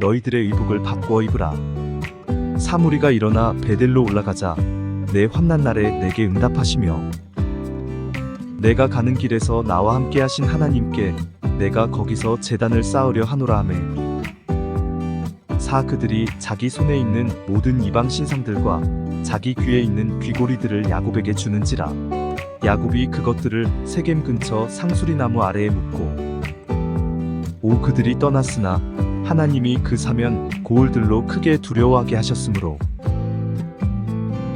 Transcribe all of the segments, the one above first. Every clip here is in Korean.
너희들의 의복을 바꾸어 입으라. 사무리가 일어나 베델로 올라가자 내 환난 날에 내게 응답하시며 내가 가는 길에서 나와 함께 하신 하나님께 내가 거기서 제단을 쌓으려 하노라 하매 사 그들이 자기 손에 있는 모든 이방 신상들과 자기 귀에 있는 귀고리들을 야곱에게 주는지라 야곱이 그것들을 세겜 근처 상수리 나무 아래에 묻고 오 그들이 떠났으나 하나님이 그 사면 고을들로 크게 두려워하게 하셨으므로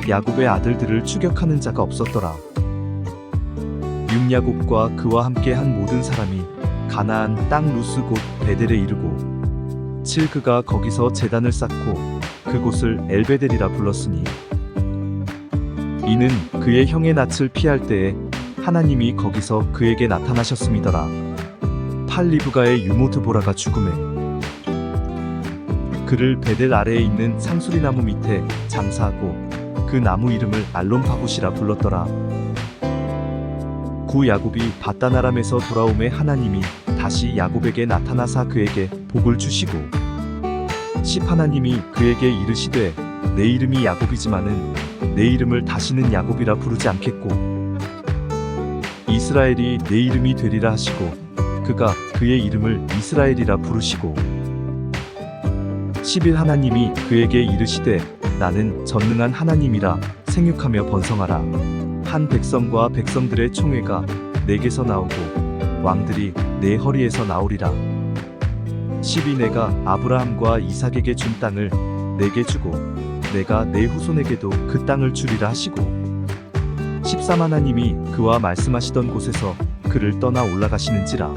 야곱의 아들들을 추격하는 자가 없었더라. 육야곱과 그와 함께 한 모든 사람이 가나안 땅 루스 곧 베델에 이르고 칠 그가 거기서 제단을 쌓고 그곳을 엘베델이라 불렀으니 이는 그의 형의 낯을 피할 때에 하나님이 거기서 그에게 나타나셨음이더라. 팔리브가의 유모드보라가 죽음에 그를 베델 아래에 있는 상수리 나무 밑에 장사하고 그 나무 이름을 알론파굿이라 불렀더라. 구 야곱이 바다나람에서 돌아오매 하나님이 다시 야곱에게 나타나사 그에게 복을 주시고 십 하나님이 그에게 이르시되 내 이름이 야곱이지만은 내 이름을 다시는 야곱이라 부르지 않겠고 이스라엘이 내 이름이 되리라 하시고 그가 그의 이름을 이스라엘이라 부르시고 10일 하나님이 그에게 이르시되 나는 전능한 하나님이라 생육하며 번성하라. 한 백성과 백성들의 총회가 내게서 나오고 왕들이 내 허리에서 나오리라. 10이 내가 아브라함과 이삭에게 준 땅을 내게 주고 내가 내 후손에게도 그 땅을 주리라 하시고 13 하나님이 그와 말씀하시던 곳에서 그를 떠나 올라가시는지라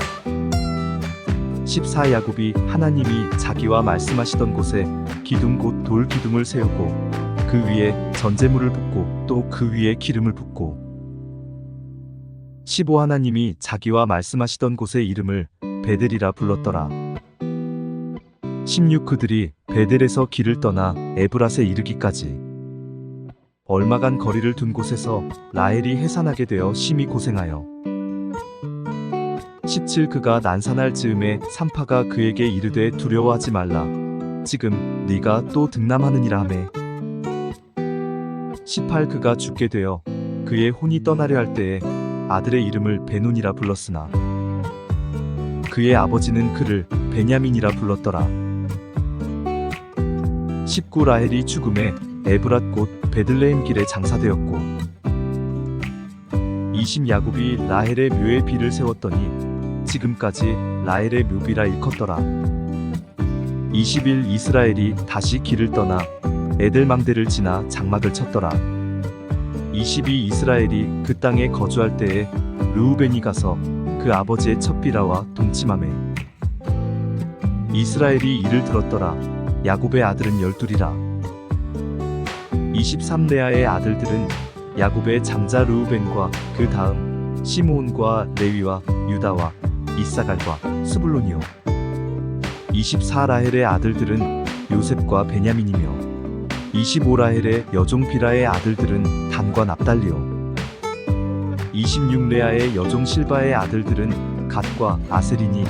14 야곱이 하나님이 자기와 말씀하시던 곳에 기둥 곧 돌 기둥을 세우고 그 위에 전제물을 붓고 또 그 위에 기름을 붓고 15 하나님이 자기와 말씀하시던 곳의 이름을 베델이라 불렀더라. 16 그들이 베델에서 길을 떠나 에브랏에 이르기까지 얼마간 거리를 둔 곳에서 라헬이 해산하게 되어 심히 고생하여 17 그가 난산할 즈음에 산파가 그에게 이르되 두려워하지 말라. 지금 네가 또 등남하느니라 하매. 18 그가 죽게 되어 그의 혼이 떠나려 할 때에 아들의 이름을 베논이라 불렀으나 그의 아버지는 그를 베냐민이라 불렀더라. 19 라헬이 죽음에 에브랏 곧 베들레헴 길에 장사되었고 20 야곱이 라헬의 묘에 비를 세웠더니 지금까지 라헬의 묘비라 일컫더라. 21 이스라엘이 다시 길을 떠나 에델망대를 지나 장막을 쳤더라. 22 이스라엘이 그 땅에 거주할 때에 르우벤이 가서 그 아버지의 첩비라와 동침함에 이스라엘이 이를 들었더라. 야곱의 아들은 열둘이라. 23 레아의 아들들은 야곱의 장자 르우벤과 그 다음 시므온과 레위와 유다와 이사갈과 스불론이요 24라헬의 아들들은 요셉과 베냐민이며 25라헬의 여종 비라의 아들들은 단과 납달리요. 26레아의 여종 실바의 아들들은 갓과 아셀이니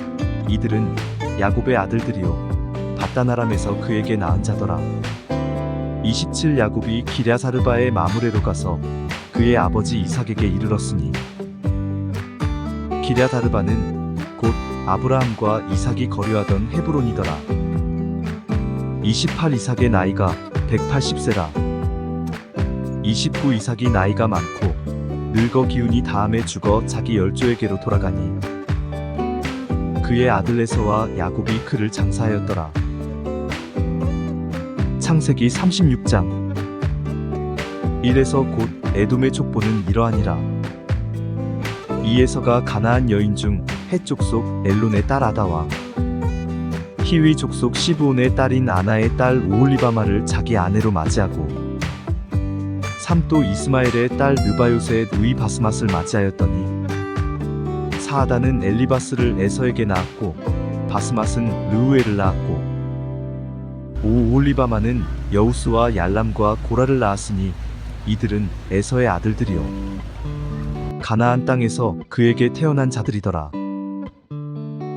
이들은 야곱의 아들들이요. 바다나람에서 그에게 낳은 자더라. 27 야곱이 기랴사르바의 마무레로 가서 그의 아버지 이삭에게 이르렀으니 기랴다르바는 곧 아브라함과 이삭이 거류하던 헤브론이더라. 28 이삭의 나이가 180세라 29 이삭이 나이가 많고 늙어 기운이 다음에 죽어 자기 열조에게로 돌아가니 그의 아들 에서와 야곱이 그를 장사하였더라. 창세기 36장. 이래서 곧 에돔의 족보는 이러하니라. 이에서가 가나안 여인 중 해쪽 속 엘론의 딸 아다와 히위 족속 시브온의 딸인 아나의 딸 오홀리바마를 자기 아내로 맞이하고 삼또 이스마엘의 딸 느바요스의 누이 바스맛을 맞이하였더니 사하다는 엘리바스를 에서에게 낳았고 바스맛은 르우엘을 낳았고 오올리바마는 여우스와 얄람과 고라를 낳았으니 이들은 에서의 아들들이요. 가나안 땅에서 그에게 태어난 자들이더라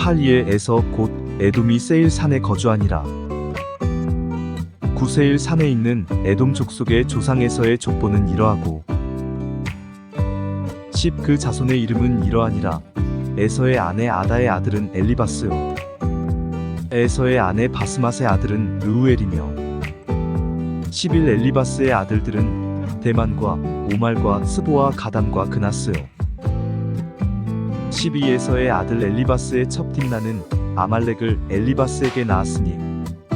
팔리에 에서 곧 에돔이 세일 산에 거주하니라. 구세일 산에 있는 에돔 족속의 조상에서의 족보는 이러하고 십그 자손의 이름은 이러하니라. 에서의 아내 아다의 아들은 엘리바스요. 에서의 아내 바스맛의 아들은 르우엘이며 11 엘리바스의 아들들은 대만과 오말과 스보와 가담과 그나스요 12에서의 아들 엘리바스의 첩팀나는 아말렉을 엘리바스에게 낳았으니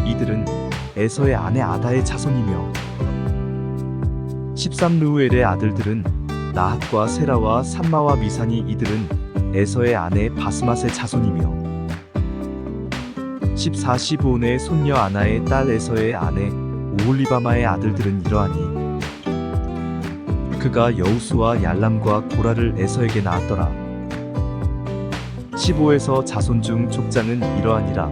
이들은 에서의 아내 아다의 자손이며 13 르우엘의 아들들은 나핫과 세라와 산마와 미산이 이들은 에서의 아내 바스맛의 자손이며 14 15의 손녀 아나의 딸 에서의 아내 오홀리바마의 아들들은 이러하니 그가 여우수와 얄람과 고라를 에서에게 낳았더라 15에서 자손 중 족장은 이러하니라.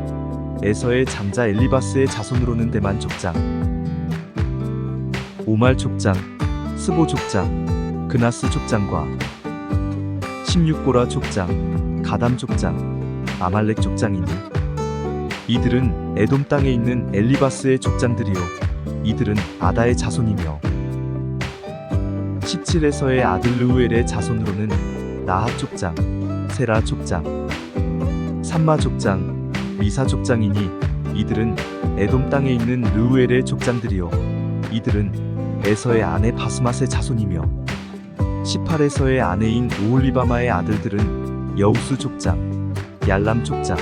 에서의 장자 엘리바스의 자손으로는 대만 족장. 오말 족장 스보 족장 그나스 족장과 16고라 족장 가담 족장 아말렉 족장이니 이들은 에돔 땅에 있는 엘리바스의 족장들이요. 이들은 아다의 자손이며 17에서의 아들 르우엘의 자손으로는 나핫 족장 세라 족장 산마 족장 미사 족장이니 이들은 에돔 땅에 있는 르우엘의 족장들이요. 이들은 에서의 아내 바스맛의 자손이며 18에서의 아내인 오올리바마의 아들들은 여우스 족장 얄람 족장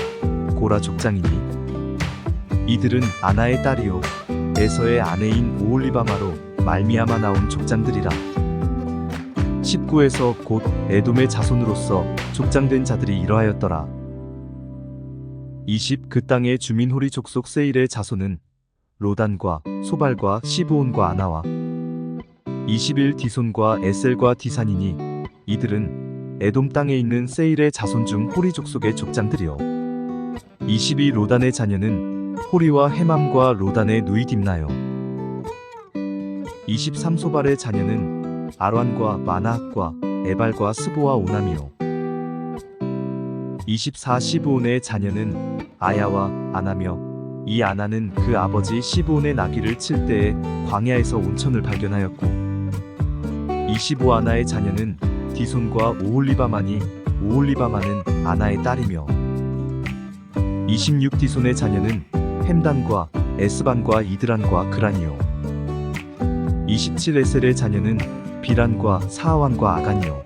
고라 족장이니 이들은 아나의 딸이요. 에서의 아내인 오올리바마로 말미암아 나온 족장들이라 19에서 곧 에돔의 자손으로서 족장된 자들이 이러하였더라. 20 그 땅의 주민 호리 족속 세일의 자손은 로단과 소발과 시브온과 아나와 21 디손과 에셀과 디산이니 이들은 에돔 땅에 있는 세일의 자손 중 호리 족속의 족장들이요. 22 로단의 자녀는 호리와 헤맘과 로단의 누이 딥나요. 23 소발의 자녀는 아란과 마나학과 에발과 스보와 오남이요 24 시브온의 자녀는 아야와 아나며 이 아나는 그 아버지 시브온의 나귀를 칠 때에 광야에서 온천을 발견하였고 25 아나의 자녀는 디손과 오홀리바마니 오홀리바마는 아나의 딸이며 26 디손의 자녀는 햄단과 에스반과 이드란과 그란이요. 27 에셀의 자녀는 비란과 사하완과 아간이요.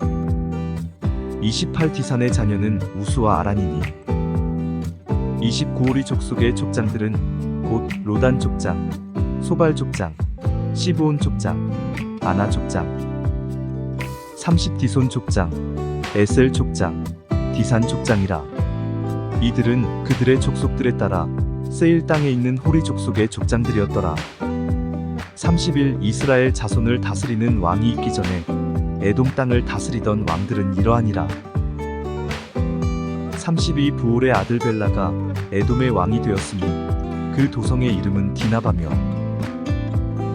28 디산의 자녀는 우수와 아란이니 29 오리 족속의 족장들은 곧 로단 족장, 소발 족장, 시브온 족장, 아나 족장 30 디손 족장, 에셀 족장, 디산 족장이라. 이들은 그들의 족속들에 따라 세일 땅에 있는 호리 족속의 족장들이었더라 30일 이스라엘 자손을 다스리는 왕이 있기 전에 에돔 땅을 다스리던 왕들은 이러하니라. 32 부올의 아들 벨라가 에돔의 왕이 되었으니 그 도성의 이름은 디나바며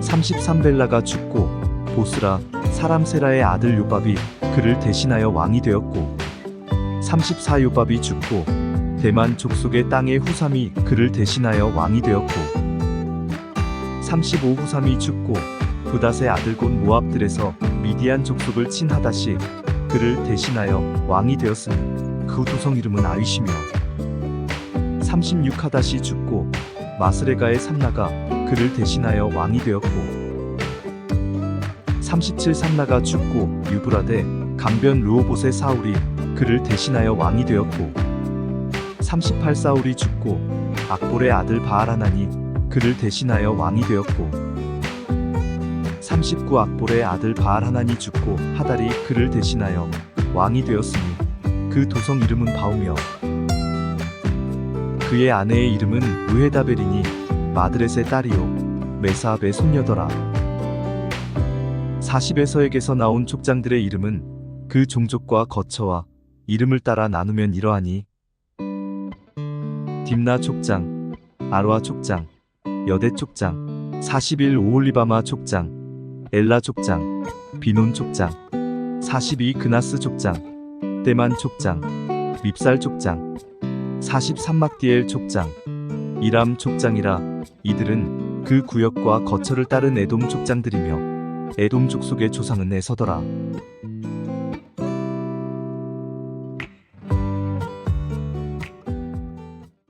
33 벨라가 죽고 보스라 사람 세라의 아들 요밥이 그를 대신하여 왕이 되었고 34 요밥이 죽고 대만 족속의 땅의 후삼이 그를 대신하여 왕이 되었고 35 후삼이 죽고 부닷의 아들 곧 모압들에서 미디안 족속을 친 하닷이 그를 대신하여 왕이 되었으니 그 도성 이름은 아위시며 36 하닷이 죽고 마스레가의 삼나가 그를 대신하여 왕이 되었고 37 삼나가 죽고 유브라데 강변 르호봇의 사울이 그를 대신하여 왕이 되었고 38 사울이 죽고 악볼의 아들 바알하나니 그를 대신하여 왕이 되었고 39 악볼의 아들 바알하나니 죽고 하달이 그를 대신하여 왕이 되었으니 그 도성 이름은 바우며 그의 아내의 이름은 무헤다벨이니 마드렛의 딸이요 메사압의 손녀더라. 40에서에게서 나온 족장들의 이름은 그 종족과 거처와 이름을 따라 나누면 이러하니 딥나 족장, 아로아 족장, 여대 족장, 41 오홀리바마 족장, 엘라 족장, 비논 족장, 42 그나스 족장, 때만 족장, 밉살 족장, 43 막디엘 족장, 이람 족장이라 이들은 그 구역과 거처를 따른 에돔 족장들이며 에돔 족속의 조상은 에서더라.